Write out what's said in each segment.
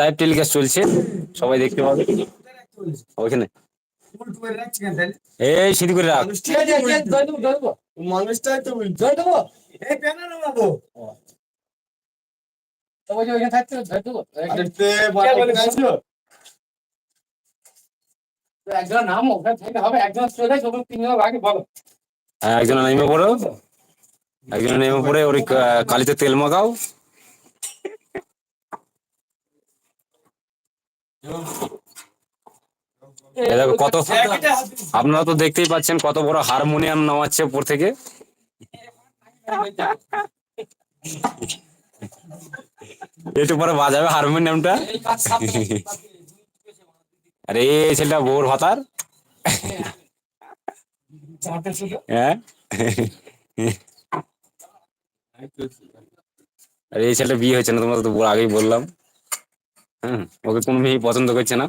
Live telecast চলছে সবাই দেখতে পাবে পুঁতে রাখতে বলেছি। ওইখানে উল্টো করে রাখছি কেন তাহলে? এই সিঁড়ি করে রাখ মানুষটাই তো উল্টো। মানুষটাই তো উল্টো। এই পেন না বাবু। আরে তে, বাবা, এখানে আসো। হ্যাঁ, একজন নেমে পড়ো একজন নেমে পড়ে ওর কালিতে তেল মাখাও। দেখো কত আপনারা তো দেখতেই পাচ্ছেন কত বড় হারমোনিয়াম নামাচ্ছে উপর থেকে। একটু পরে বাজাবে হারমোনিয়ামটা। আরে এই ছেলেটা বউর ভাতার। হ্যাঁ? আরে এই ছেলেটা বিয়ে হয়েছে না, তোমরা তো আগেই বললাম। হ্যাঁ ওকে কোনো মেয়ে পছন্দ করছে না।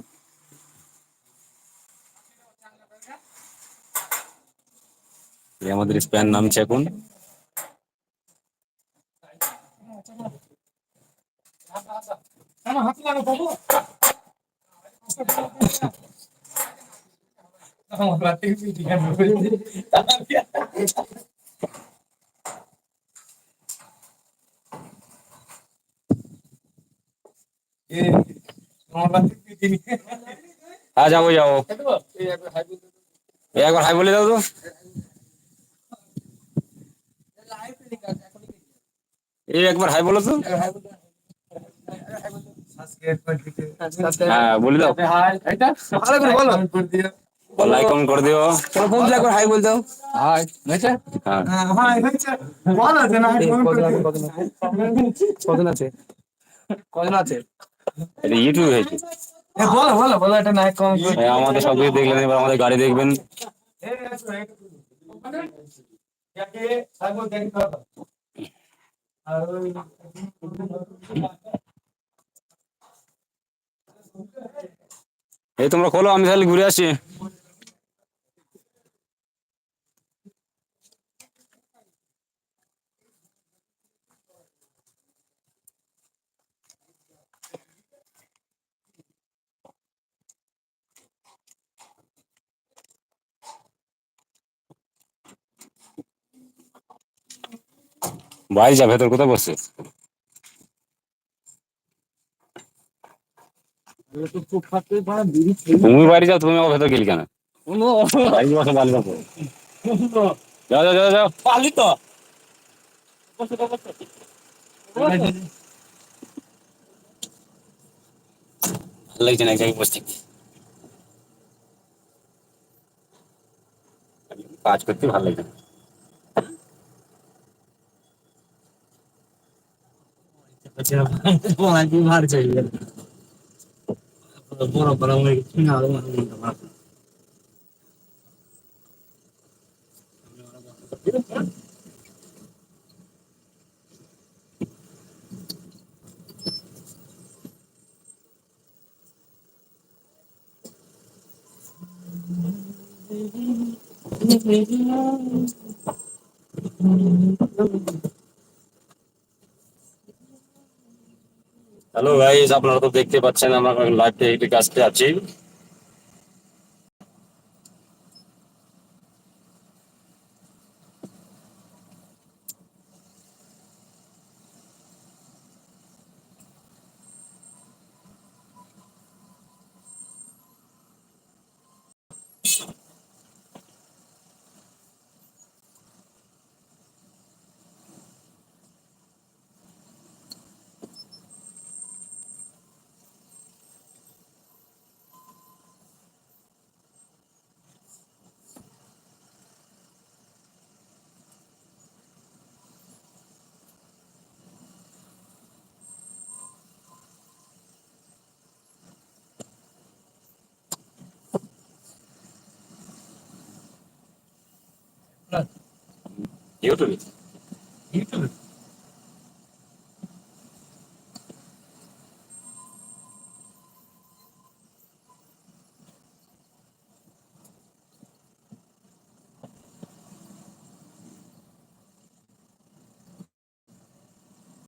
আমাদের স্প্যান নামছে এখন। হ্যাঁ যাব যাব। একবার হাই বলে দাও তো। এই একবার হাই বলো তো। হ্যাঁ বলে দাও। ভালো করে বলো। লাইক কমেন্ট করে দিও। হাই বল দাও। হাই হয়েছে? হ্যাঁ। হ্যাঁ হয়েছে। বলো না আছে? কজন আছে? এটা ইউটিউব হয়েছে। বলো বলো বলো এটা না কম আমাদের সব কিছু দেখলেন এবার আমাদের গাড়ি দেখবেন। এই তোমরা খোলো আমি তাহলে ঘুরে আসি বাইরে যা ভেতর কোথায় বসছে? তুমি বাইরে যাও তুমি আমার ভেতর গেলি কেন? বাইরে বসো বালি যাও যাও যাও যাও। পালি তো। ভালো লাগছে না এক জায়গায় বসে থাকতে। কাজ করতে ভালো লাগছে না। মার চাই বড় বড় না হ্যালো গাইস আপনারা তো দেখতে পাচ্ছেন আমরা লাইভ টেলিকাস্টে আছি। ইউটিউবে